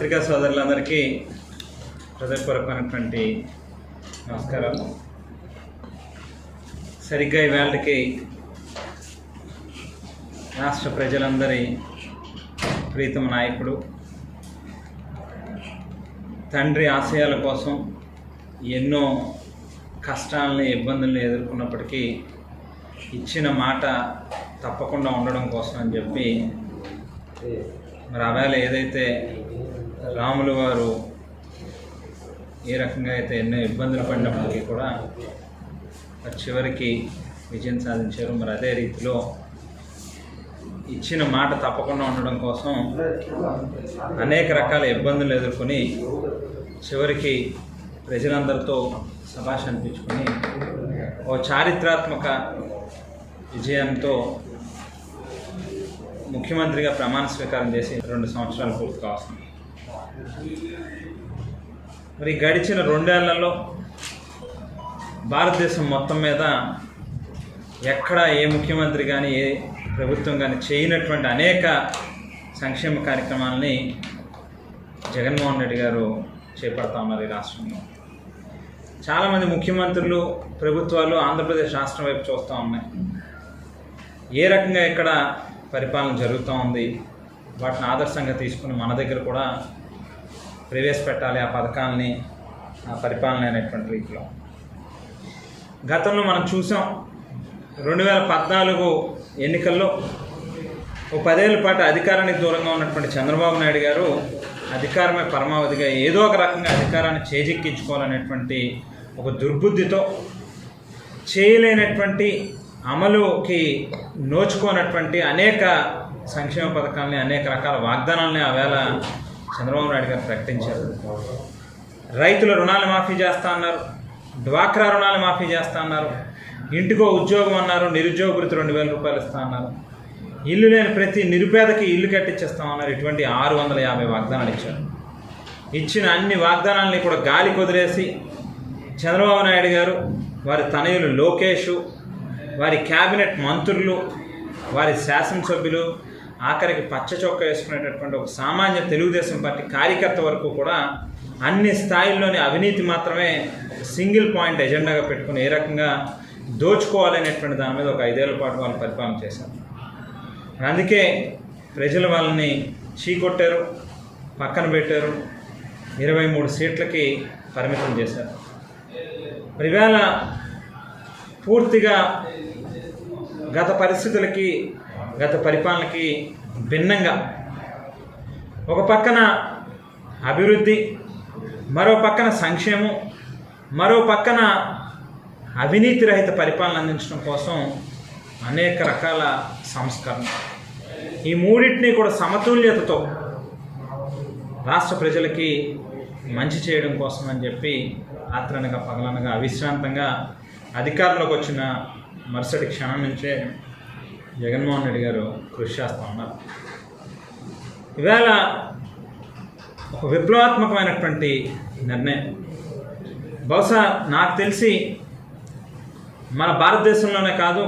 పత్రికా సోదరులందరికీ హృదయపూర్వకమైనటువంటి నమస్కారం సరిగ్గా ఇవాళకి రాష్ట్ర ప్రజలందరి ప్రీతమ నాయకుడు తండ్రి ఆశయాల కోసం ఎన్నో కష్టాలని ఇబ్బందులను ఎదుర్కొన్నప్పటికీ ఇచ్చిన మాట తప్పకుండా ఉండడం కోసం అని చెప్పి మరి అవేళ ఏదైతే రాములు వారు ఏ రకంగా అయితే ఎన్నో ఇబ్బందులు పడినప్పటికీ కూడా మరి చివరికి విజయం సాధించారు. మరి అదే రీతిలో ఇచ్చిన మాట తప్పకుండా ఉండడం కోసం అనేక రకాల ఇబ్బందులు ఎదుర్కొని చివరికి ప్రజలందరితో సభాష అనిపించుకొని ఓ చారిత్రాత్మక విజయంతో ముఖ్యమంత్రిగా ప్రమాణ స్వీకారం చేసి రెండు సంవత్సరాలు పూర్తి కావస్తుంది. మరి గడిచిన రెండేళ్ళలో భారతదేశం మొత్తం మీద ఎక్కడ ఏ ముఖ్యమంత్రి కానీ ఏ ప్రభుత్వం కానీ చేయనటువంటి అనేక సంక్షేమ కార్యక్రమాలని జగన్మోహన్ రెడ్డి గారు చేపడతా ఉన్నారు ఈ రాష్ట్రంలో. చాలామంది ముఖ్యమంత్రులు ప్రభుత్వాలు ఆంధ్రప్రదేశ్ రాష్ట్రం వైపు చూస్తూ ఉన్నాయి. ఏ రకంగా ఇక్కడ పరిపాలన జరుగుతూ ఉంది? వాటిని ఆదర్శంగా తీసుకుని మన దగ్గర కూడా ప్రవేశపెట్టాలి ఆ పథకాలని ఆ పరిపాలన అనేటువంటి రీతిలో. గతంలో మనం చూసాం రెండు వేల పద్నాలుగు ఎన్నికల్లో ఓ పదేళ్ళ పాటు అధికారానికి దూరంగా ఉన్నటువంటి చంద్రబాబు నాయుడు గారు అధికారమే పరమావధిగా ఏదో ఒక రకంగా అధికారాన్ని చేజిక్కించుకోవాలనేటువంటి ఒక దుర్బుద్ధితో చేయలేనటువంటి అమలుకి నోచుకోనటువంటి అనేక సంక్షేమ పథకాలని అనేక రకాల వాగ్దానాలని ఆవేళ చంద్రబాబు నాయుడు గారు ప్రకటించారు. రైతుల రుణాలు మాఫీ చేస్తా అన్నారు. డ్వాక్రా రుణాలు మాఫీ చేస్తా అన్నారు. ఇంటికో ఉద్యోగం అన్నారు. నిరుద్యోగ వృత్తి రెండు వేల రూపాయలు ఇస్తా అన్నారు. ఇల్లు లేని ప్రతి నిరుపేదకి ఇల్లు కట్టించేస్తామన్నారు ఇటువంటి ఆరు వందల యాభై వాగ్దానాలు ఇచ్చారు. ఇచ్చిన అన్ని వాగ్దానాలని కూడా గాలి కుదిరేసి చంద్రబాబు నాయుడు గారు వారి తనయులు లోకేష్ వారి క్యాబినెట్ మంత్రులు వారి శాసనసభ్యులు ఆఖరికి పచ్చ చొక్క వేసుకునేటటువంటి ఒక సామాన్య తెలుగుదేశం పార్టీ కార్యకర్త వరకు కూడా అన్ని స్థాయిల్లోని అవినీతి మాత్రమే సింగిల్ పాయింట్ ఎజెండాగా పెట్టుకుని ఏ రకంగా దోచుకోవాలనేటువంటి దాని మీద ఒక ఐదేళ్ళ పాటు వాళ్ళు పరిపాలన చేశారు. అందుకే ప్రజలు వాళ్ళని చీకొట్టారు పక్కన పెట్టారు ఇరవై మూడు సీట్లకి పరిమితం చేశారు. మరి ఇవాళ పూర్తిగా గత పరిస్థితులకి గత పరిపాలనకి భిన్నంగా ఒక పక్కన అభివృద్ధి మరో పక్కన సంక్షేమం మరో పక్కన అవినీతి రహిత పరిపాలన అందించడం కోసం అనేక రకాల సంస్కరణ ఈ మూడింటిని కూడా సమతుల్యతతో రాష్ట్ర ప్రజలకి మంచి చేయడం కోసం అని చెప్పి రాత్రనగా పగలనగా అవిశ్రాంతంగా అధికారంలోకి వచ్చిన మరుసటి క్షణం నుంచే జగన్మోహన్ రెడ్డి గారు కృషి చేస్తూ ఉన్నారు. ఇవాళ ఒక విప్లవాత్మకమైనటువంటి నిర్ణయం. బహుశా నాకు తెలిసి మన భారతదేశంలోనే కాదు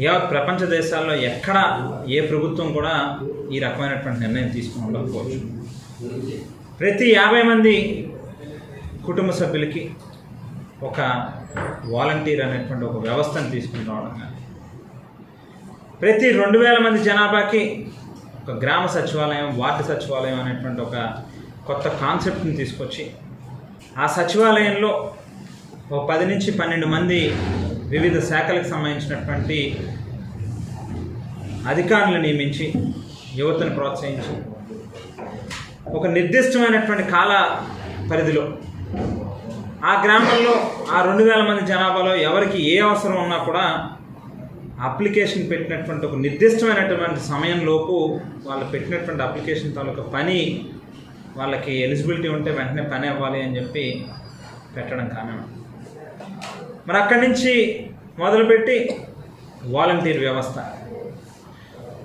ఏ ప్రపంచ దేశాల్లో ఎక్కడ ఏ ప్రభుత్వం కూడా ఈ రకమైనటువంటి నిర్ణయం తీసుకుని ఉండకపోవచ్చు. ప్రతి యాభై మంది కుటుంబ సభ్యులకి ఒక వాలంటీర్ అనేటువంటి ఒక వ్యవస్థను తీసుకుని రావడం కానీ ప్రతి రెండు వేల మంది జనాభాకి ఒక గ్రామ సచివాలయం వార్డు సచివాలయం అనేటువంటి ఒక కొత్త కాన్సెప్ట్ని తీసుకొచ్చి ఆ సచివాలయంలో ఒక పది నుంచి పన్నెండు మంది వివిధ శాఖలకు సంబంధించినటువంటి అధికారులు నియమించి యువతను ప్రోత్సహించి ఒక నిర్దిష్టమైనటువంటి కాల పరిధిలో ఆ గ్రామంలో ఆ రెండు వేల మంది జనాభాలో ఎవరికి ఏ అవసరం ఉన్నా కూడా అప్లికేషన్ పెట్టినటువంటి ఒక నిర్దిష్టమైనటువంటి సమయంలోపు వాళ్ళు పెట్టినటువంటి అప్లికేషన్ తాలూకా పని వాళ్ళకి ఎలిజిబిలిటీ ఉంటే వెంటనే పని అవ్వాలి అని చెప్పి పెట్టడం కారణం మరి అక్కడి నుంచి మొదలుపెట్టి వాలంటీర్ వ్యవస్థ.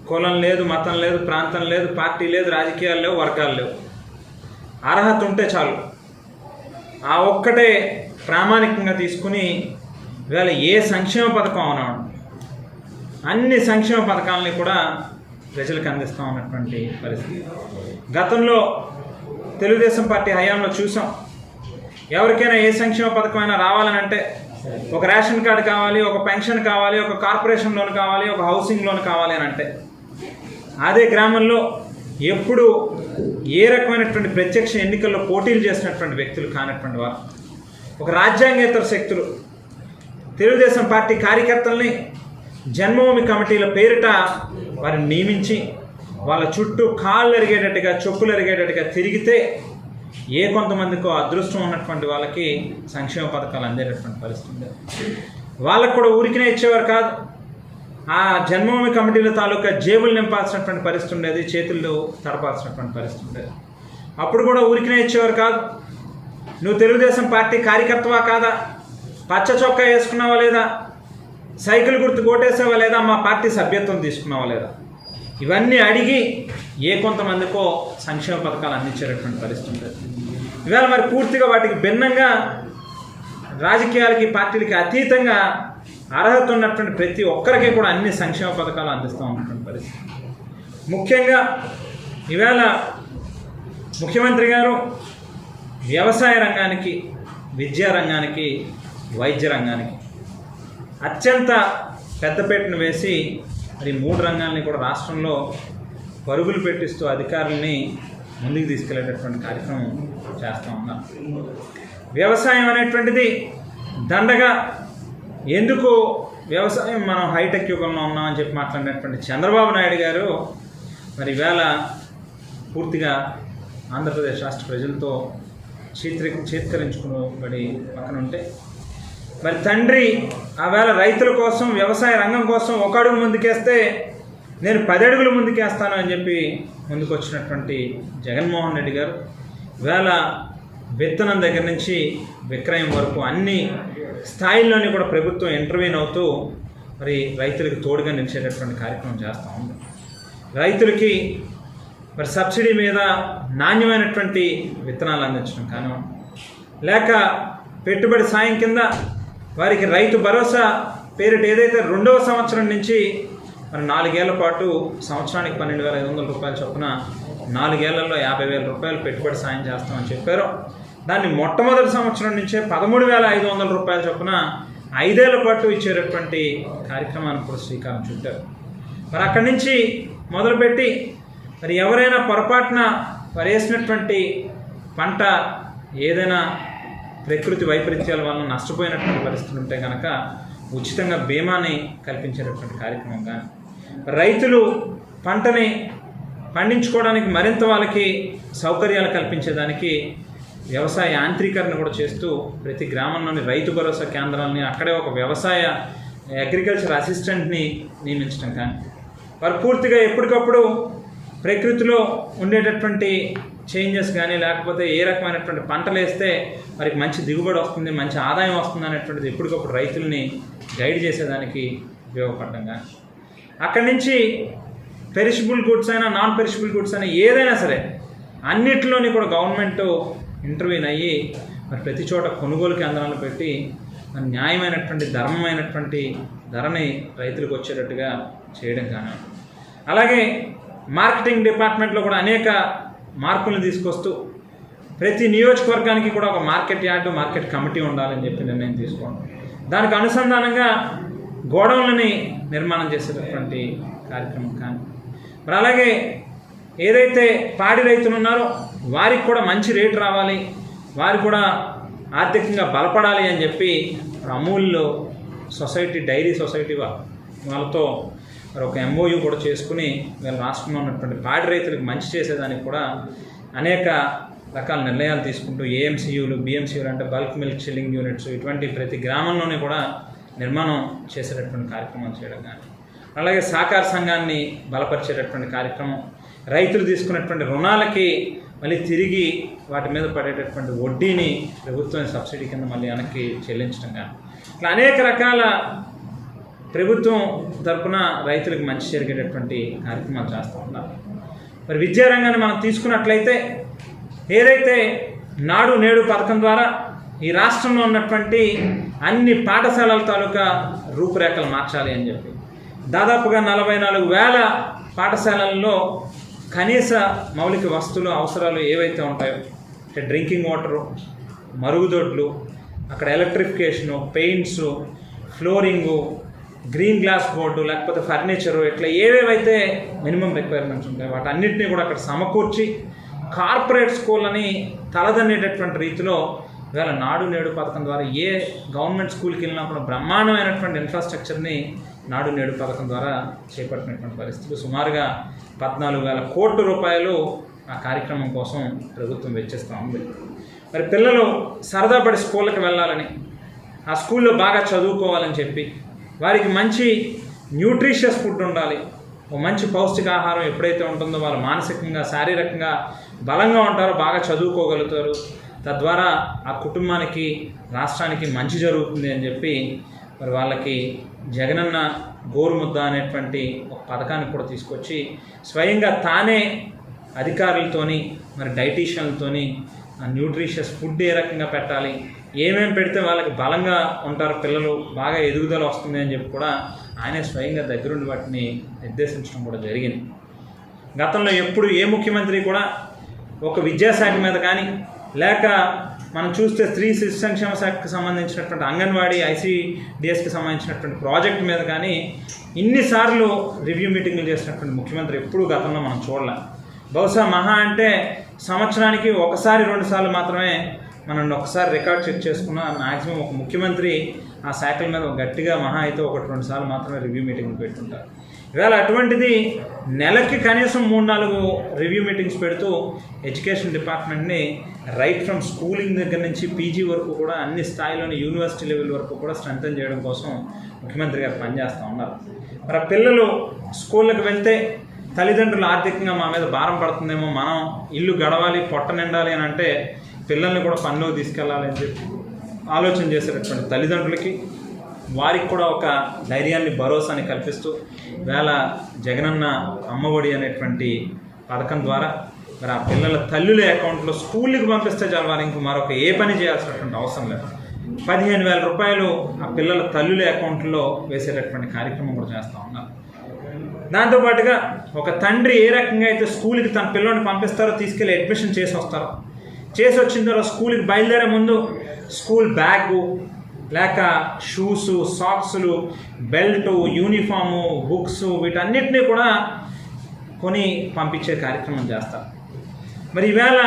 కులం లేదు మతం లేదు ప్రాంతం లేదు పార్టీ లేదు రాజకీయాలు లేవు వర్గాలు లేవు. అర్హత ఉంటే చాలు. ఆ ఒక్కటే ప్రామాణికంగా తీసుకుని ఇవాళ ఏ సంక్షేమ పథకం అవునాడు అన్ని సంక్షేమ పథకాలని కూడా ప్రజలకు అందిస్తూ ఉన్నటువంటి పరిస్థితి. గతంలో తెలుగుదేశం పార్టీ హయాంలో చూసాం. ఎవరికైనా ఏ సంక్షేమ పథకమైనా రావాలని అంటే ఒక రేషన్ కార్డు కావాలి ఒక పెన్షన్ కావాలి ఒక కార్పొరేషన్ లోన్ కావాలి ఒక హౌసింగ్ లోన్ కావాలి అని అంటే అదే గ్రామంలో ఎప్పుడు ఏ రకమైనటువంటి ప్రత్యక్ష ఎన్నికల్లో పోటీలు చేసినటువంటి వ్యక్తులు కానటువంటి వారు ఒక రాజ్యాంగేతర శక్తులు తెలుగుదేశం పార్టీ కార్యకర్తల్ని జన్మభూమి కమిటీల పేరిట వారిని నియమించి వాళ్ళ చుట్టూ కాళ్ళు ఎరిగేటట్టుగా చెప్పులు ఎరిగేటట్టుగా తిరిగితే ఏ కొంతమందికో అదృష్టం ఉన్నటువంటి వాళ్ళకి సంక్షేమ పథకాలు అందేటటువంటి పరిస్థితి ఉండేది వాళ్ళకు కూడా ఊరికినే ఇచ్చేవారు కాదు. ఆ జన్మభూమి కమిటీల తాలూకా జేబులు నింపాల్సినటువంటి పరిస్థితి ఉండేది చేతులు తడపాల్సినటువంటి పరిస్థితి ఉండేది. అప్పుడు కూడా ఊరికినే ఇచ్చేవారు కాదు. నువ్వు తెలుగుదేశం పార్టీ కార్యకర్తవా కాదా? పచ్చ చొక్కా వేసుకున్నావా లేదా? సైకిల్ గుర్తు కొట్టేసావా లేదా? మా పార్టీ సభ్యత్వం తీసుకున్నావా లేదా? ఇవన్నీ అడిగి ఏ కొంతమందికో సంక్షేమ పథకాలు అందించేటటువంటి పరిస్థితి ఉంటుంది ఇవాళ మరి పూర్తిగా వాటికి భిన్నంగా రాజకీయాలకి పార్టీలకి అతీతంగా అర్హత ఉన్నటువంటి ప్రతి ఒక్కరికి కూడా అన్ని సంక్షేమ పథకాలు అందిస్తూ ఉన్నటువంటి పరిస్థితి. ముఖ్యంగా ఇవాళ ముఖ్యమంత్రి గారు వ్యవసాయ రంగానికి విద్యా రంగానికి వైద్య రంగానికి అత్యంత పెద్దపేటను వేసి మరి మూడు రంగాల్ని కూడా రాష్ట్రంలో పరుగులు పెట్టిస్తూ అధికారుల్ని ముందుకు తీసుకెళ్ళేటటువంటి కార్యక్రమం చేస్తూ ఉన్నారు వ్యవసాయం అనేటువంటిది దండగా ఎందుకు వ్యవసాయం మనం హైటెక్ యుగంలో ఉన్నామని చెప్పి మాట్లాడినటువంటి చంద్రబాబు నాయుడు గారు మరి వేళ పూర్తిగా ఆంధ్రప్రదేశ్ రాష్ట్ర ప్రజలతో చీత్రి చీత్కరించుకుని పక్కన ఉంటే మరి తండ్రి ఆవేళ రైతుల కోసం వ్యవసాయ రంగం కోసం ఒక అడుగు ముందుకేస్తే నేను పది అడుగులు ముందుకేస్తాను అని చెప్పి ముందుకొచ్చినటువంటి జగన్మోహన్ రెడ్డి గారు వేళ విత్తనం దగ్గర నుంచి విక్రయం వరకు అన్ని స్థాయిల్లోని కూడా ప్రభుత్వం ఇంటర్వ్యూన్ అవుతూ మరి రైతులకు తోడుగా నిలిచేటటువంటి కార్యక్రమం చేస్తూ ఉంది. రైతులకి మరి సబ్సిడీ మీద నాణ్యమైనటువంటి విత్తనాలు అందించడం కాను లేక పెట్టుబడి సాయం కింద వారికి రైతు భరోసా పేరిట ఏదైతే రెండవ సంవత్సరం నుంచి మరి నాలుగేళ్ళ పాటు సంవత్సరానికి పన్నెండు వేల ఐదు వందల రూపాయల చొప్పున నాలుగేళ్ళలో యాభై వేల రూపాయలు పెట్టుబడి సాయం చేస్తామని చెప్పారు. దాన్ని మొట్టమొదటి సంవత్సరం నుంచే పదమూడు వేల ఐదు వందల రూపాయల చొప్పున ఐదేళ్ళ పాటు ఇచ్చేటటువంటి కార్యక్రమాన్ని కూడా శ్రీకారం చుట్టారు. మరి అక్కడి నుంచి మొదలుపెట్టి మరి ఎవరైనా పొరపాటున వారు వేసినటువంటి పంట ఏదైనా ప్రకృతి వైపరీత్యాల వలన నష్టపోయినటువంటి పరిస్థితులు ఉంటే కనుక ఉచితంగా బీమాని కల్పించేటటువంటి కార్యక్రమం కానీ రైతులు పంటని పండించుకోవడానికి మరింత వాళ్ళకి సౌకర్యాలు కల్పించేదానికి వ్యవసాయ యాంత్రీకరణ కూడా చేస్తూ ప్రతి గ్రామంలోని రైతు భరోసా కేంద్రాలని అక్కడే ఒక వ్యవసాయ అగ్రికల్చర్ అసిస్టెంట్ని నియమించడం కానీ వారు పూర్తిగా ఎప్పటికప్పుడు ప్రకృతిలో ఉండేటటువంటి చేంజెస్ కానీ లేకపోతే ఏ రకమైనటువంటి పంటలు వేస్తే వారికి మంచి దిగుబడి వస్తుంది మంచి ఆదాయం వస్తుంది అనేటువంటిది ఎప్పటికప్పుడు రైతుల్ని గైడ్ చేసేదానికి ఉపయోగపడడం కానీ. అక్కడి నుంచి పెరిషబుల్ గుడ్స్ అయినా నాన్ పెరిషబుల్ గుడ్స్ అయినా ఏదైనా సరే అన్నిటిలోని కూడా గవర్నమెంట్ ఇంటర్వ్యూన్ అయ్యి మరి ప్రతి చోట కొనుగోలు కేంద్రాలు పెట్టి మరి న్యాయమైనటువంటి ధర్మమైనటువంటి ధరని రైతులకు వచ్చేటట్టుగా చేయడం కానీ. అలాగే మార్కెటింగ్ డిపార్ట్మెంట్లో కూడా అనేక మార్పులను తీసుకొస్తూ ప్రతి నియోజకవర్గానికి కూడా ఒక మార్కెట్ యార్డు మార్కెట్ కమిటీ ఉండాలని చెప్పి నిర్ణయం తీసుకోవడం. దానికి అనుసంధానంగా గోడౌన్లని నిర్మాణం చేసేటటువంటి కార్యక్రమం కానీ మరి అలాగే ఏదైతే పాడి రైతులు ఉన్నారో వారికి కూడా మంచి రేటు రావాలి వారు కూడా ఆర్థికంగా బలపడాలి అని చెప్పి అమూల్లో సొసైటీ డైరీ సొసైటీ వాళ్ళతో మరి ఒక ఎంఓయూ కూడా చేసుకుని వీళ్ళ రాష్ట్రంలో ఉన్నటువంటి పాడి రైతులకు మంచి చేసేదానికి కూడా అనేక రకాల నిర్ణయాలు తీసుకుంటూ ఏఎంసీయూలు బిఎంసీయూలు అంటే బల్క్ మిల్క్ చిల్లింగ్ యూనిట్స్ ఇటువంటి ప్రతి గ్రామంలోనే కూడా నిర్మాణం చేసేటటువంటి కార్యక్రమాలు చేయడం కానీ అలాగే సహకార సంఘాన్ని బలపరిచేటటువంటి కార్యక్రమం రైతులు తీసుకున్నటువంటి రుణాలకి మళ్ళీ తిరిగి వాటి మీద పడేటటువంటి వడ్డీని ప్రభుత్వం సబ్సిడీ కింద మళ్ళీ వెనక్కి చెల్లించడం కానీ ఇట్లా అనేక రకాల ప్రభుత్వం తరపున రైతులకు మంచి జరిగేటటువంటి కార్యక్రమాలు చేస్తూ ఉన్నారు. మరి విద్యారంగాన్ని మనం తీసుకున్నట్లయితే ఏదైతే నాడు నేడు పథకం ద్వారా ఈ రాష్ట్రంలో ఉన్నటువంటి అన్ని పాఠశాలల తాలూకా రూపురేఖలు మార్చాలి అని చెప్పి దాదాపుగా నలభై నాలుగు వేల పాఠశాలల్లో కనీస మౌలిక వస్తువులు అవసరాలు ఏవైతే ఉంటాయో అంటే డ్రింకింగ్ వాటరు మరుగుదొడ్లు అక్కడ electrification paints flooring green glass board లేకపోతే ఫర్నిచరు ఇట్లా ఏవేవైతే మినిమం రిక్వైర్మెంట్స్ ఉంటాయో అన్నింటినీ కూడా అక్కడ సమకూర్చి కార్పొరేట్ స్కూల్ అని తలదన్నేటటువంటి రీతిలో ఇవాళ నాడు నేడు పథకం ద్వారా ఏ గవర్నమెంట్ స్కూల్కి వెళ్ళినా కూడా బ్రహ్మాండమైనటువంటి ఇన్ఫ్రాస్ట్రక్చర్ని నాడు నేడు పథకం ద్వారా చేపట్టినటువంటి పరిస్థితులు. సుమారుగా పద్నాలుగు వేల కోట్ల రూపాయలు ఆ కార్యక్రమం కోసం ప్రభుత్వం వెచ్చిస్తూ ఉంది. మరి పిల్లలు సరదా పడి స్కూళ్ళకి వెళ్ళాలని ఆ స్కూల్లో బాగా చదువుకోవాలని చెప్పి వారికి మంచి న్యూట్రిషియస్ ఫుడ్ ఉండాలి. ఒక మంచి పౌష్టికాహారం ఎప్పుడైతే ఉంటుందో వాళ్ళు మానసికంగా శారీరకంగా బలంగా ఉంటారో బాగా చదువుకోగలుగుతారు. తద్వారా ఆ కుటుంబానికి రాష్ట్రానికి మంచి జరుగుతుంది అని చెప్పి మరి వాళ్ళకి జగనన్న గోరుముద్ద అనేటువంటి ఒక పథకాన్ని కూడా తీసుకొచ్చి స్వయంగా తానే అధికారులతోని మరి డైటీషియన్లతోని ఆ న్యూట్రిషియస్ ఫుడ్ ఏ రకంగా పెట్టాలి ఏమేమి పెడితే వాళ్ళకి బలంగా ఉంటారు పిల్లలు బాగా ఎదుగుదల వస్తుంది అని చెప్పి కూడా ఆయనే స్వయంగా దగ్గరుండి వాటిని నిర్దేశించడం కూడా జరిగింది. గతంలో ఎప్పుడు ఏ ముఖ్యమంత్రి కూడా ఒక విద్యాశాఖ మీద కానీ లేక మనం చూస్తే స్త్రీ శిశు సంక్షేమ శాఖకు సంబంధించినటువంటి అంగన్వాడీ ఐసీడిఎస్కి సంబంధించినటువంటి ప్రాజెక్ట్ మీద కానీ ఇన్నిసార్లు రివ్యూ మీటింగ్లు చేసినటువంటి ముఖ్యమంత్రి ఎప్పుడూ గతంలో మనం చూడలే. బహుశా మహా అంటే సంవత్సరానికి ఒకసారి రెండుసార్లు మాత్రమే మనం ఒకసారి రికార్డ్ చెక్ చేసుకున్న మ్యాక్సిమం ఒక ముఖ్యమంత్రి ఆ శాఖల మీద గట్టిగా మహా అయితే ఒకటి రెండు సార్లు మాత్రమే రివ్యూ మీటింగ్ పెడుతుంటారు. ఇవాళ అటువంటిది నెలకి కనీసం మూడు నాలుగు రివ్యూ మీటింగ్స్ పెడుతూ ఎడ్యుకేషన్ డిపార్ట్మెంట్ని రైట్ ఫ్రమ్ స్కూలింగ్ దగ్గర నుంచి పీజీ వరకు కూడా అన్ని స్థాయిలోని యూనివర్సిటీ లెవెల్ వరకు కూడా స్ట్రెంథన్ చేయడం కోసం ముఖ్యమంత్రి గారు పనిచేస్తూ ఉన్నారు. మరి పిల్లలు స్కూళ్ళకి వెళ్తే తల్లిదండ్రులు ఆర్థికంగా మా మీద భారం పడుతుందేమో మనం ఇల్లు గడవాలి పొట్ట నిండాలి అని అంటే పిల్లల్ని కూడా పనిలో తీసుకెళ్ళాలని చెప్పి ఆలోచన చేసేటటువంటి తల్లిదండ్రులకి వారికి కూడా ఒక ధైర్యాన్ని భరోసాని కల్పిస్తూ వేళ జగనన్న అమ్మఒడి అనేటువంటి పథకం ద్వారా మరి ఆ పిల్లల తల్లుల అకౌంట్లో స్కూల్కి పంపిస్తే చాలు వారు ఇంక మరొక ఏ పని చేయాల్సినటువంటి అవసరం లేదు. పదిహేను వేల రూపాయలు ఆ పిల్లల తల్లుల అకౌంట్లో వేసేటటువంటి కార్యక్రమం కూడా చేస్తూ ఉన్నారు. దాంతోపాటుగా ఒక తండ్రి ఏ రకంగా అయితే స్కూల్కి తన పిల్లల్ని పంపిస్తారో తీసుకెళ్ళి అడ్మిషన్ చేసి వస్తారో చేసి వచ్చిన తర్వాత స్కూల్కి బయలుదేరే ముందు. స్కూల్ బ్యాగు లేక షూస్ సాక్స్లు బెల్ట్ యూనిఫాము బుక్స్ వీటన్నిటినీ కూడా కొని పంపించే కార్యక్రమం చేస్తారు మరి ఈవేళ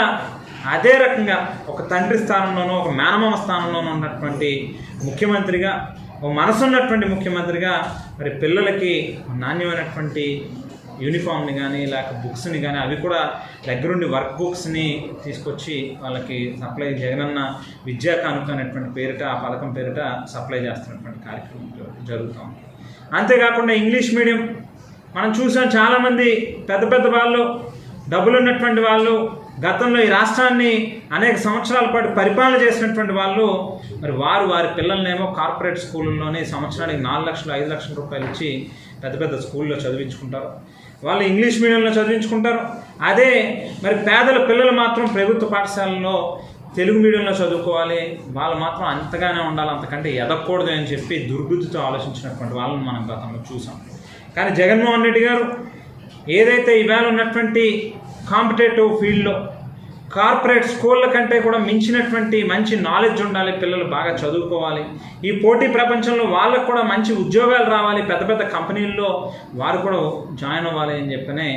అదే రకంగా ఒక తండ్రి స్థానంలోనూ ఒక మేనమామ స్థానంలోనూ ఉన్నటువంటి ముఖ్యమంత్రిగా ఒక మనసున్నటువంటి ముఖ్యమంత్రిగా మరి పిల్లలకి నాణ్యమైనటువంటి యూనిఫామ్ని కానీ లేక బుక్స్ని కానీ అవి కూడా దగ్గరుండి వర్క్ బుక్స్ని తీసుకొచ్చి వాళ్ళకి సప్లై జగనన్న విద్యా కానుక అనేటువంటి పేరిట ఆ పథకం పేరిట సప్లై చేస్తున్నటువంటి కార్యక్రమం జరుగుతాం అంతేకాకుండా ఇంగ్లీష్ మీడియం మనం చూసాం చాలామంది పెద్ద పెద్ద వాళ్ళు డబ్బులు ఉన్నటువంటి వాళ్ళు గతంలో ఈ రాష్ట్రాన్ని అనేక సంవత్సరాల పాటు పరిపాలన చేసినటువంటి వాళ్ళు మరి వారు వారి పిల్లల్నేమో కార్పొరేట్ స్కూళ్ళలోనే సంవత్సరానికి నాలుగు లక్షలు ఐదు లక్షల రూపాయలు ఇచ్చి పెద్ద పెద్ద స్కూల్లో చదివించుకుంటారు. వాళ్ళు ఇంగ్లీష్ మీడియంలో చదివించుకుంటారు. అదే మరి పేదల పిల్లలు మాత్రం ప్రభుత్వ పాఠశాలలో తెలుగు మీడియంలో చదువుకోవాలి. వాళ్ళు మాత్రం అంతగానే ఉండాలి అంతకంటే ఎదగకూడదు అని చెప్పి దుర్బుద్ధితో ఆలోచించినటువంటి వాళ్ళని మనం గతంలో చూసాం. కానీ జగన్మోహన్ రెడ్డి గారు ఏదైతే ఈవేళ ఉన్నటువంటి కాంపిటేటివ్ ఫీల్డ్లో కార్పొరేట్ స్కూళ్ళ కంటే కూడా మించినటువంటి మంచి నాలెడ్జ్ ఉండాలి పిల్లలు బాగా చదువుకోవాలి. ఈ పోటీ ప్రపంచంలో వాళ్ళకు కూడా మంచి ఉద్యోగాలు రావాలి పెద్ద పెద్ద కంపెనీల్లో వారు కూడా జాయిన్ అవ్వాలి అని చెప్పనే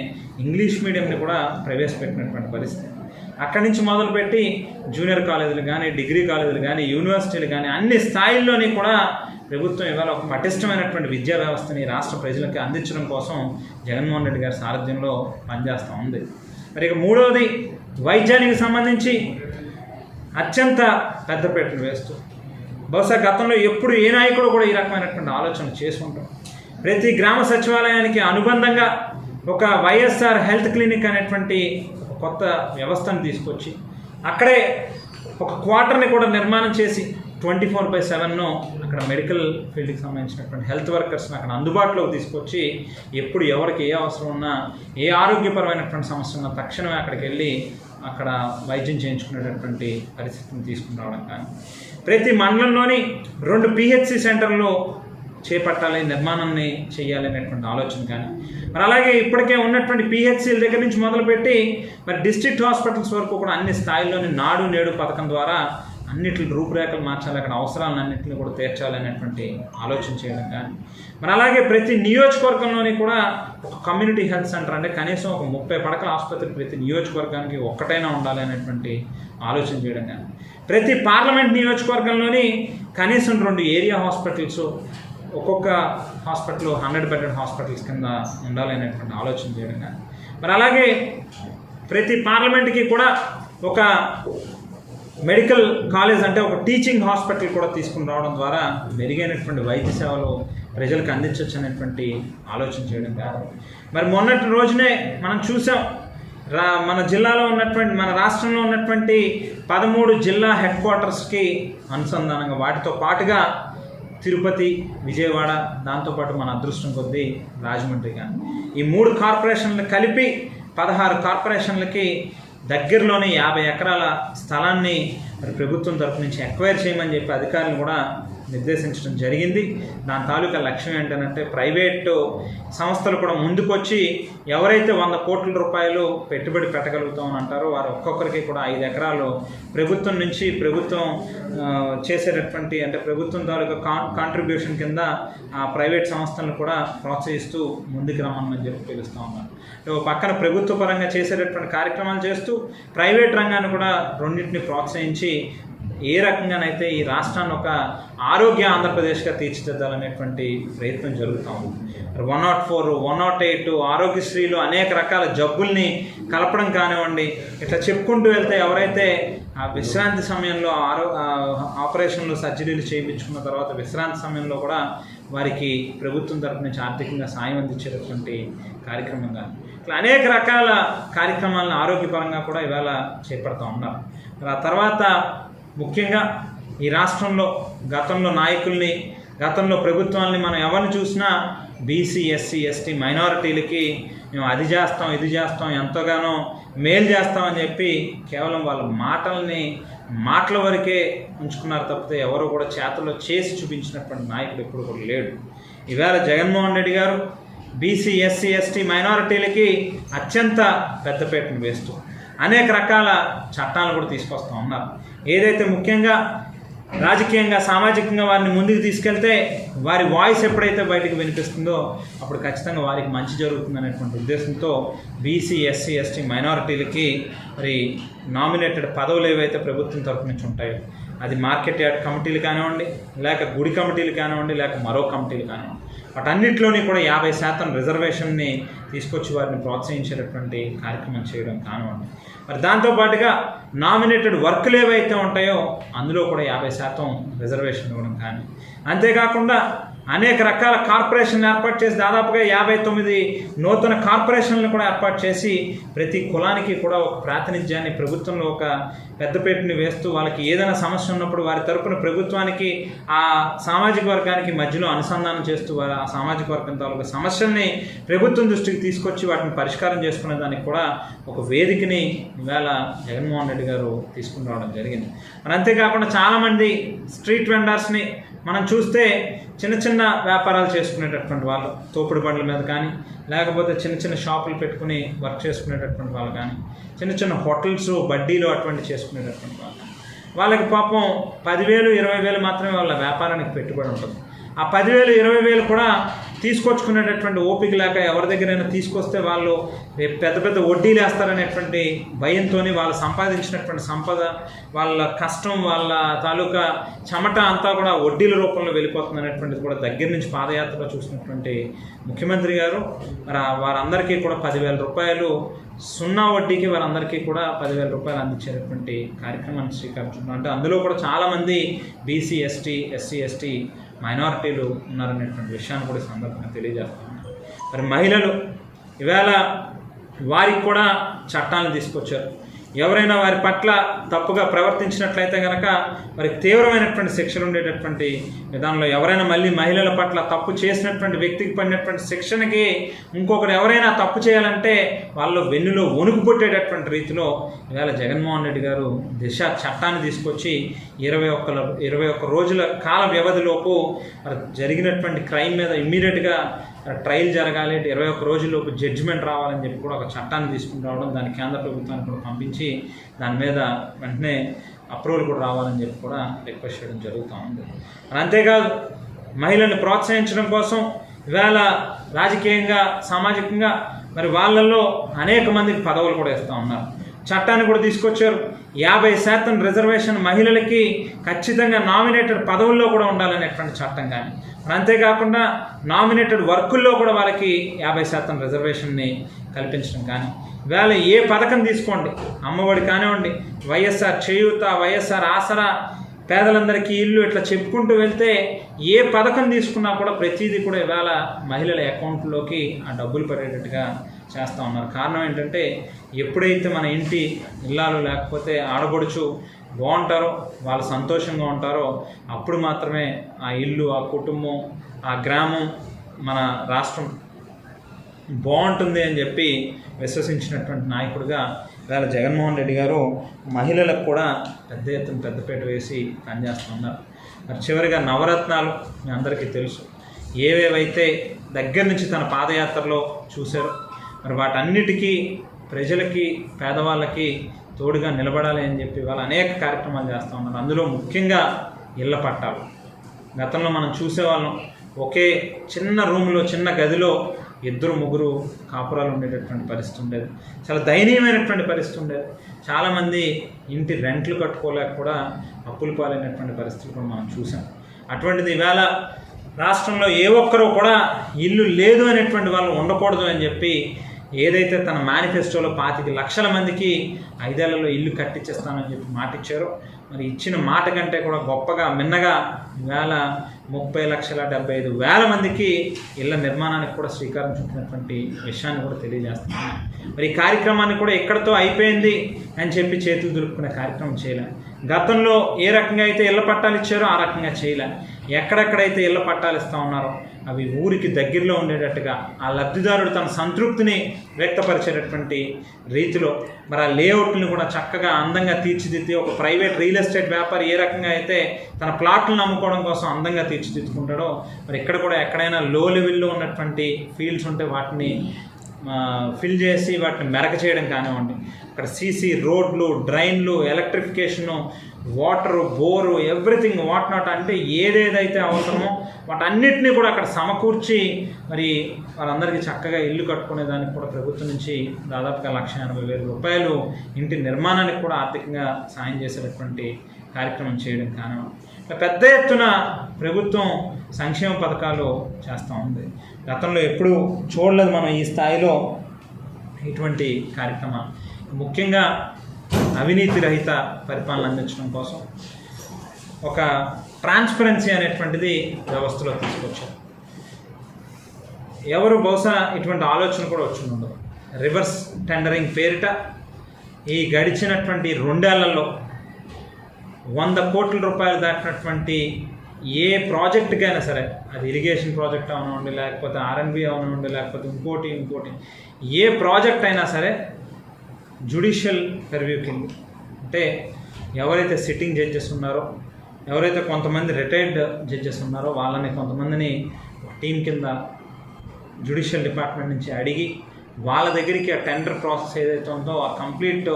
ఇంగ్లీష్ మీడియంని కూడా ప్రవేశపెట్టినటువంటి పరిస్థితి. అక్కడి నుంచి మొదలుపెట్టి జూనియర్ కాలేజీలు కానీ డిగ్రీ కాలేజీలు కానీ యూనివర్సిటీలు కానీ అన్ని స్థాయిల్లోని కూడా ప్రభుత్వం ఇవాళ ఒక పటిష్టమైనటువంటి విద్యా వ్యవస్థని రాష్ట్ర ప్రజలకి అందించడం కోసం జగన్మోహన్ రెడ్డి గారి సారథ్యంలో పనిచేస్తూ ఉంది. మరి ఇక మూడవది వైద్యానికి సంబంధించి అత్యంత పెద్దపీటను వేస్తూ బహుశా గతంలో ఎప్పుడు ఏ నాయకుడు కూడా ఈ రకమైనటువంటి ఆలోచన చేసి ఉంటాం ప్రతి గ్రామ సచివాలయానికి అనుబంధంగా ఒక వైఎస్ఆర్ హెల్త్ క్లినిక్ అనేటువంటి కొత్త వ్యవస్థను తీసుకొచ్చి అక్కడే ఒక క్వార్టర్ని కూడా నిర్మాణం చేసి ట్వంటీ ఫోర్ బై సెవెన్ను అక్కడ మెడికల్ ఫీల్డ్కి సంబంధించినటువంటి హెల్త్ వర్కర్స్ని అక్కడ అందుబాటులోకి తీసుకొచ్చి ఎప్పుడు ఎవరికి ఏ అవసరం ఉన్నా ఏ ఆరోగ్యపరమైనటువంటి సమస్య ఉన్నా తక్షణమే అక్కడికి వెళ్ళి అక్కడ వైద్యం చేయించుకునేటటువంటి పరిస్థితిని తీసుకుని రావడం కానీ ప్రతి మండలంలోని రెండు పిహెచ్సి సెంటర్లో చేపట్టాలి నిర్మాణాన్ని చేయాలి అనేటువంటి ఆలోచన కానీ మరి అలాగే ఇప్పటికే ఉన్నటువంటి పిహెచ్సిల దగ్గర నుంచి మొదలుపెట్టి మరి డిస్ట్రిక్ట్ హాస్పిటల్స్ వరకు కూడా అన్ని స్థాయిల్లోని నాడు నేడు పథకం ద్వారా అన్నిటి రూపురేఖలు మార్చాలి అక్కడ అవసరాలను అన్నింటిని కూడా తీర్చాలి అనేటువంటి ఆలోచన చేయడం కానీ. మరి అలాగే ప్రతి నియోజకవర్గంలోని కూడా ఒక కమ్యూనిటీ హెల్త్ సెంటర్ అంటే కనీసం ఒక ముప్పై పడకల ఆసుపత్రి ప్రతి నియోజకవర్గానికి ఒక్కటైనా ఉండాలి అనేటువంటి ఆలోచన చేయడం కానీ. ప్రతి పార్లమెంట్ నియోజకవర్గంలోని కనీసం రెండు ఏరియా హాస్పిటల్స్ ఒక్కొక్క హాస్పిటల్ హండ్రెడ్ బెడెడ్ హాస్పిటల్స్ కింద ఉండాలి అనేటువంటి ఆలోచన చేయడం కానీ. మరి అలాగే ప్రతి పార్లమెంట్కి కూడా ఒక మెడికల్ కాలేజ్ అంటే ఒక టీచింగ్ హాస్పిటల్ కూడా తీసుకుని రావడం ద్వారా మెరుగైనటువంటి వైద్య సేవలు ప్రజలకు అందించవచ్చు అనేటువంటి ఆలోచన చేయడం కాదు మరి మొన్నటి రోజునే మనం చూసాం రా మన జిల్లాలో ఉన్నటువంటి మన రాష్ట్రంలో ఉన్నటువంటి పదమూడు జిల్లా హెడ్ క్వార్టర్స్కి అనుసంధానంగా వాటితో పాటుగా తిరుపతి విజయవాడ దాంతోపాటు మన అదృష్టం కొద్దీ రాజమండ్రి కానీ ఈ మూడు కార్పొరేషన్లు కలిపి పదహారు కార్పొరేషన్లకి దగ్గరలోనే యాభై ఎకరాల స్థలాన్ని మరి ప్రభుత్వం తరపు నుంచి ఎక్వైర్ చేయమని చెప్పి అధికారులు కూడా నిర్దేశించడం జరిగింది. దాని తాలూకా లక్ష్యం ఏంటంటే ప్రైవేటు సంస్థలు కూడా ముందుకొచ్చి ఎవరైతే వంద కోట్ల రూపాయలు పెట్టుబడి పెట్టగలుగుతామని అంటారో వారు ఒక్కొక్కరికి కూడా ఐదు ఎకరాలు ప్రభుత్వం నుంచి ప్రభుత్వం చేసేటటువంటి అంటే ప్రభుత్వం తాలూకా కాన్ కాంట్రిబ్యూషన్ కింద ఆ ప్రైవేట్ సంస్థలను కూడా ప్రోత్సహిస్తూ ముందుకు రమ్మని చెప్పి పిలుస్తూ ఉన్నారు పక్కన ప్రభుత్వ పరంగా చేసేటటువంటి కార్యక్రమాలు చేస్తూ ప్రైవేట్ రంగాన్ని కూడా రెండింటిని ప్రోత్సహించి ఏ రకంగానైతే ఈ రాష్ట్రాన్ని ఒక ఆరోగ్య ఆంధ్రప్రదేశ్గా తీర్చిదిద్దాలనేటువంటి ప్రయత్నం జరుగుతూ ఉంది. One nought four one nought eight ఆరోగ్యశ్రీలు అనేక రకాల జబ్బుల్ని కలపడం కానివ్వండి ఇట్లా చెప్పుకుంటూ వెళ్తే ఎవరైతే ఆ విశ్రాంతి సమయంలో ఆరో ఆపరేషన్లు సర్జరీలు చేయించుకున్న తర్వాత విశ్రాంతి సమయంలో కూడా వారికి ప్రభుత్వం తరపు నుంచి ఆర్థికంగా సాయం అందించేటటువంటి కార్యక్రమం కానీ ఇట్లా అనేక రకాల కార్యక్రమాలను ఆరోగ్యపరంగా కూడా ఇవాళ చేపడుతూ ఉన్నారు. ఆ తర్వాత ముఖ్యంగా ఈ రాష్ట్రంలో గతంలో నాయకుల్ని గతంలో ప్రభుత్వాన్ని మనం ఎవరిని చూసినా బీసీ ఎస్సీ ఎస్టీ మైనారిటీలకి మేము అది చేస్తాం ఇది చేస్తాం ఎంతగానో మేలు చేస్తామని చెప్పి కేవలం వాళ్ళ మాటల్ని మాటల వరకే ఉంచుకున్నారు తప్పితే ఎవరు కూడా చేతల్లో చేసి చూపించినటువంటి నాయకుడు ఎప్పుడు కూడా లేడు. ఈవేళ జగన్మోహన్ రెడ్డి గారు బీసీ ఎస్సీ ఎస్టీ మైనారిటీలకి అత్యంత పెద్దపీటను వేస్తూ అనేక రకాల చట్టాలను కూడా తీసుకొస్తూ ఉన్నారు. ఏదైతే ముఖ్యంగా రాజకీయంగా సామాజికంగా వారిని ముందుకు తీసుకెళ్తే వారి వాయిస్ ఎప్పుడైతే బయటకు వినిపిస్తుందో అప్పుడు ఖచ్చితంగా వారికి మంచి జరుగుతుంది అనేటువంటి ఉద్దేశంతో బీసీ ఎస్సీ ఎస్టీ మైనారిటీలకి మరి నామినేటెడ్ పదవులు ఏవైతే ప్రభుత్వం తరపు నుంచి ఉంటాయో అది మార్కెట్ యార్డ్ కమిటీలు కానివ్వండి లేక గుడి కమిటీలు కానివ్వండి లేక మరో కమిటీలు కానివ్వండి వాటన్నిటిలోని కూడా యాభై శాతం రిజర్వేషన్ని తీసుకొచ్చి వారిని ప్రోత్సహించేటటువంటి కార్యక్రమం చేయడం కానివ్వండి. మరి దాంతోపాటుగా నామినేటెడ్ వర్క్లు ఏవైతే ఉంటాయో అందులో కూడా యాభై శాతం రిజర్వేషన్ ఇవ్వడం కానీ అంతేకాకుండా అనేక రకాల కార్పొరేషన్లు ఏర్పాటు చేసి దాదాపుగా యాభై తొమ్మిది నూతన కార్పొరేషన్లను కూడా ఏర్పాటు చేసి ప్రతి కులానికి కూడా ఒక ప్రాతినిధ్యాన్ని ప్రభుత్వంలో ఒక పెద్దపేటని వేస్తూ వాళ్ళకి ఏదైనా సమస్య ఉన్నప్పుడు వారి తరపున ప్రభుత్వానికి ఆ సామాజిక వర్గానికి మధ్యలో అనుసంధానం చేస్తూ వారు ఆ సామాజిక వర్గం తాలూకు సమస్యల్ని ప్రభుత్వం దృష్టికి తీసుకొచ్చి వాటిని పరిష్కారం చేసుకునే దానికి కూడా ఒక వేదికని ఇవాళ జగన్మోహన్ రెడ్డి గారు తీసుకుని రావడం జరిగింది. మరి అంతేకాకుండా చాలామంది స్ట్రీట్ వెండర్స్ని మనం చూస్తే చిన్న చిన్న వ్యాపారాలు చేసుకునేటటువంటి వాళ్ళు తోపుడు బండ్ల మీద కానీ లేకపోతే చిన్న చిన్న షాపులు పెట్టుకుని వర్క్ చేసుకునేటటువంటి వాళ్ళు కానీ చిన్న చిన్న హోటల్స్ బడ్డీలు అటువంటి చేసుకునేటటువంటి వాళ్ళు వాళ్ళకి పాపం పదివేలు ఇరవై వేలు మాత్రమే వాళ్ళ వ్యాపారానికి పెట్టుబడి ఉంటుంది. ఆ పదివేలు ఇరవై వేలు కూడా తీసుకొచ్చుకునేటటువంటి ఓపిక లేక ఎవరి దగ్గరైనా తీసుకొస్తే వాళ్ళు పెద్ద పెద్ద వడ్డీలు వేస్తారనేటువంటి భయంతో వాళ్ళు సంపాదించినటువంటి సంపద వాళ్ళ కష్టం వాళ్ళ తాలూకా చెమట అంతా కూడా వడ్డీల రూపంలో వెళ్ళిపోతుంది అనేటువంటిది కూడా దగ్గర నుంచి పాదయాత్రలో చూసినటువంటి ముఖ్యమంత్రి గారు. మరి వారందరికీ కూడా పదివేల రూపాయలు సున్నా వడ్డీకి వారందరికీ కూడా పదివేల రూపాయలు అందించేటటువంటి కార్యక్రమాన్ని శ్రీకారం అంటే అందులో కూడా చాలామంది బీసీ ఎస్టీ ఎస్సీ ఎస్టీ మైనారిటీలు ఉన్నారనేటువంటి విషయాన్ని కూడా ఈ సందర్భంగా తెలియజేస్తాను మరి మహిళలు ఇవాళ వారికి కూడా చట్టాలను తీసుకొచ్చారు. ఎవరైనా వారి పట్ల తప్పుగా ప్రవర్తించినట్లయితే కనుక వారికి తీవ్రమైనటువంటి శిక్షలు ఉండేటటువంటి విధానంలో ఎవరైనా మళ్ళీ మహిళల పట్ల తప్పు చేసినటువంటి వ్యక్తికి పడినటువంటి శిక్షణకి ఇంకొకరు ఎవరైనా తప్పు చేయాలంటే వాళ్ళు వెన్నులో వణుకు పుట్టేటటువంటి రీతిలో ఇవాళ జగన్మోహన్ రెడ్డి గారు దిశ చట్టాన్ని తీసుకొచ్చి ఇరవై ఒక్క ఇరవై ఒక్క రోజుల కాల వ్యవధిలోపు మరి జరిగినటువంటి క్రైమ్ మీద ఇమ్మీడియట్గా ట్రయల్ జరగాలి ఇరవై ఒక్క రోజుల్లోపు జడ్జిమెంట్ రావాలని చెప్పి కూడా ఒక చట్టాన్ని తీసుకుని రావడం దాన్ని కేంద్ర ప్రభుత్వానికి కూడా పంపించి దాని మీద వెంటనే అప్రూవల్ కూడా రావాలని చెప్పి కూడా రిక్వెస్ట్ చేయడం జరుగుతూ ఉంది. మరి అంతేకాదు మహిళల్ని ప్రోత్సహించడం కోసం ఇవాళ రాజకీయంగా సామాజికంగా మరి వాళ్ళల్లో అనేక మందికి పదవులు కూడా ఇస్తూ ఉన్నారు. చట్టాన్ని కూడా తీసుకొచ్చారు. యాభై శాతం రిజర్వేషన్ మహిళలకి ఖచ్చితంగా నామినేటెడ్ పదవుల్లో కూడా ఉండాలనేటువంటి చట్టం కానీ అంతేకాకుండా నామినేటెడ్ వర్కుల్లో కూడా వాళ్ళకి యాభై శాతం రిజర్వేషన్ని కల్పించడం కానీ వేళ ఏ పథకం తీసుకోండి అమ్మఒడి కానివ్వండి వైఎస్ఆర్ చేయూత వైఎస్ఆర్ ఆసరా పేదలందరికీ ఇల్లు ఇట్లా చెప్పుకుంటూ వెళ్తే ఏ పథకం తీసుకున్నా కూడా ప్రతిదీ కూడా ఇవాళ మహిళల అకౌంట్లోకి ఆ డబ్బులు పడేటట్టుగా చేస్తూ ఉన్నారు. కారణం ఏంటంటే ఎప్పుడైతే మన ఇంటి ఇల్లాలు లేకపోతే ఆడపడుచు బాగుంటారో వాళ్ళు సంతోషంగా ఉంటారో అప్పుడు మాత్రమే ఆ ఇల్లు ఆ కుటుంబం ఆ గ్రామం మన రాష్ట్రం బాగుంటుంది అని చెప్పి విశ్వసించినటువంటి నాయకుడిగా ఇవాళ జగన్మోహన్ రెడ్డి గారు మహిళలకు కూడా పెద్ద ఎత్తున పెద్దపేట వేసి పనిచేస్తున్నారు. మరి చివరిగా నవరత్నాలు మీ అందరికీ తెలుసు. ఏవేవైతే దగ్గర నుంచి తన పాదయాత్రలో చూశారో మరి వాటన్నిటికీ ప్రజలకి పేదవాళ్ళకి తోడుగా నిలబడాలి అని చెప్పి వాళ్ళు అనేక కార్యక్రమాలు చేస్తూ ఉన్నారు. అందులో ముఖ్యంగా ఇళ్ళ పట్టాలు. గతంలో మనం చూసేవాళ్ళం ఒకే చిన్న రూమ్లో చిన్న గదిలో ఇద్దరు ముగ్గురు కాపురాలు ఉండేటటువంటి పరిస్థితి ఉండేది. చాలా దయనీయమైనటువంటి పరిస్థితి ఉండేది. చాలామంది ఇంటి రెంట్లు కట్టుకోలేక కూడా అప్పులు పాలైనటువంటి పరిస్థితులు కూడా మనం చూసాం. అటువంటిది ఈవేళ రాష్ట్రంలో ఏ ఒక్కరూ కూడా ఇల్లు లేదు అనేటువంటి వాళ్ళు ఉండకూడదు అని చెప్పి ఏదైతే తన మేనిఫెస్టోలో పాతిక లక్షల మందికి ఐదేళ్ళలో ఇల్లు కట్టించేస్తానని చెప్పి మాట ఇచ్చారో మరి ఇచ్చిన మాట కంటే కూడా గొప్పగా మిన్నగా వేల ముప్పై లక్షల డెబ్బై ఐదు వేల మందికి ఇళ్ళ నిర్మాణానికి కూడా శ్రీకారం చుట్టినటువంటి విషయాన్ని కూడా తెలియజేస్తున్నాను. మరి ఈ కార్యక్రమాన్ని కూడా ఎక్కడితో అయిపోయింది అని చెప్పి చేతులు దులుపుకునే కార్యక్రమం చేయలేం. గతంలో ఏ రకంగా అయితే ఇళ్ళ పట్టాలు ఇచ్చారో ఆ రకంగా చేయలే. ఎక్కడెక్కడైతే ఇళ్ళ పట్టాలు ఇస్తూ ఉన్నారో అవి ఊరికి దగ్గరలో ఉండేటట్టుగా ఆ లబ్ధిదారుడు తన సంతృప్తిని వ్యక్తపరిచేటటువంటి రీతిలో మరి ఆ లేఅవుట్ని కూడా చక్కగా అందంగా తీర్చిదిద్ది ఒక ప్రైవేట్ రియల్ ఎస్టేట్ వ్యాపారి ఏ రకంగా అయితే తన ప్లాట్లను అమ్ముకోవడం కోసం అందంగా తీర్చిదిద్దుకుంటాడో మరి ఇక్కడ కూడా ఎక్కడైనా లో లెవెల్లో ఉన్నటువంటి ఫీల్డ్స్ ఉంటే వాటిని ఫిల్ చేసి వాటిని మెరక చేయడం కానివ్వండి. అక్కడ సీసీ రోడ్లు డ్రైన్లు electrification water bore everything what not అంటే ఏదేదైతే అవసరమో వాటన్నిటిని కూడా అక్కడ సమకూర్చి మరి వాళ్ళందరికీ చక్కగా ఇల్లు కట్టుకునే దానికి కూడా ప్రభుత్వం నుంచి దాదాపుగా లక్ష ఎనభై వేల రూపాయలు ఇంటి నిర్మాణానికి కూడా ఆర్థికంగా సాయం చేసేటటువంటి కార్యక్రమం చేయడం కారణం. ఇట్లా పెద్ద ఎత్తున ప్రభుత్వం సంక్షేమ పథకాలు చేస్తూ ఉంది. గతంలో ఎప్పుడూ చూడలేదు మనం ఈ స్థాయిలో ఇటువంటి కార్యక్రమాలు. ముఖ్యంగా అవినీతి రహిత పరిపాలన అందించడం కోసం ఒక ట్రాన్స్పరెన్సీ అనేటువంటిది వ్యవస్థలో తీసుకొచ్చారు. ఎవరు బహుశా ఇటువంటి ఆలోచన కూడా వచ్చి ఉండదు రివర్స్ టెండరింగ్ పేరిట ఈ గడిచినటువంటి రెండేళ్ళలో వంద కోట్ల రూపాయలు దాటినటువంటి ఏ ప్రాజెక్టుకైనా సరే అది ఇరిగేషన్ ప్రాజెక్ట్ అవనివ్వండి లేకపోతే ఆర్ఎన్బి అవనివ్వండి లేకపోతే ఇంకోటి ఇంకోటి ఏ ప్రాజెక్ట్ అయినా సరే జుడిషియల్ పెర్వ్యూ కింద. అంటే ఎవరైతే సిట్టింగ్ జడ్జెస్ ఉన్నారో ఎవరైతే కొంతమంది రిటైర్డ్ జడ్జెస్ ఉన్నారో వాళ్ళని కొంతమందిని టీం కింద జుడిషియల్ డిపార్ట్మెంట్ నుంచి అడిగి వాళ్ళ దగ్గరికి ఆ టెండర్ ప్రాసెస్ ఏదైతే ఉందో ఆ కంప్లీట్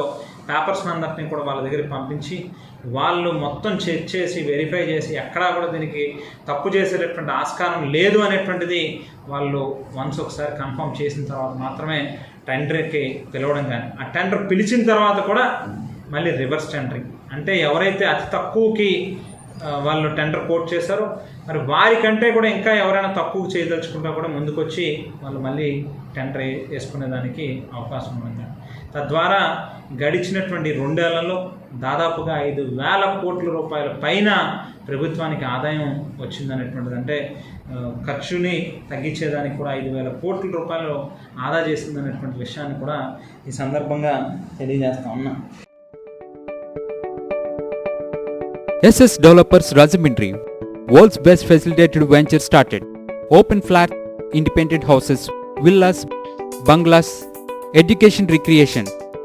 పేపర్స్ అందరినీ కూడా వాళ్ళ దగ్గరికి పంపించి వాళ్ళు మొత్తం చెక్ చేసి వెరిఫై చేసి ఎక్కడా కూడా దీనికి తప్పు చేసేటటువంటి ఆస్కారం లేదు అనేటువంటిది వాళ్ళు వన్స్ ఒకసారి కన్ఫర్మ్ చేసిన తర్వాత మాత్రమే టెండర్కి పిలవడం కానీ ఆ టెండర్ పిలిచిన తర్వాత కూడా మళ్ళీ రివర్స్ టెండరింగ్. అంటే ఎవరైతే అతి తక్కువకి వాళ్ళు టెండర్ కోట్ చేశారో మరి వారికంటే కూడా ఇంకా ఎవరైనా తక్కువ చేయదలుచుకుంటా కూడా ముందుకొచ్చి వాళ్ళు మళ్ళీ టెండర్ వేసుకునే దానికి అవకాశం ఉంది తద్వారా గడిచినటువంటి రెండేళ్ళలో దాదాపుగా ఐదు వేల కోట్ల రూపాయల పైన ప్రభుత్వానికి ఆదాయం వచ్చిందనేటువంటిది. అంటే ఖర్చుని తగ్గించేదానికి కూడా ఐదు వేల కోట్ల రూపాయలు ఆదా చేసిందనేటువంటి విషయాన్ని కూడా ఈ సందర్భంగా తెలియజేస్తా ఉన్నా. SS Developers Rajahmundry world's best facilitated venture started. Open flat independent houses villas bungalows education recreation.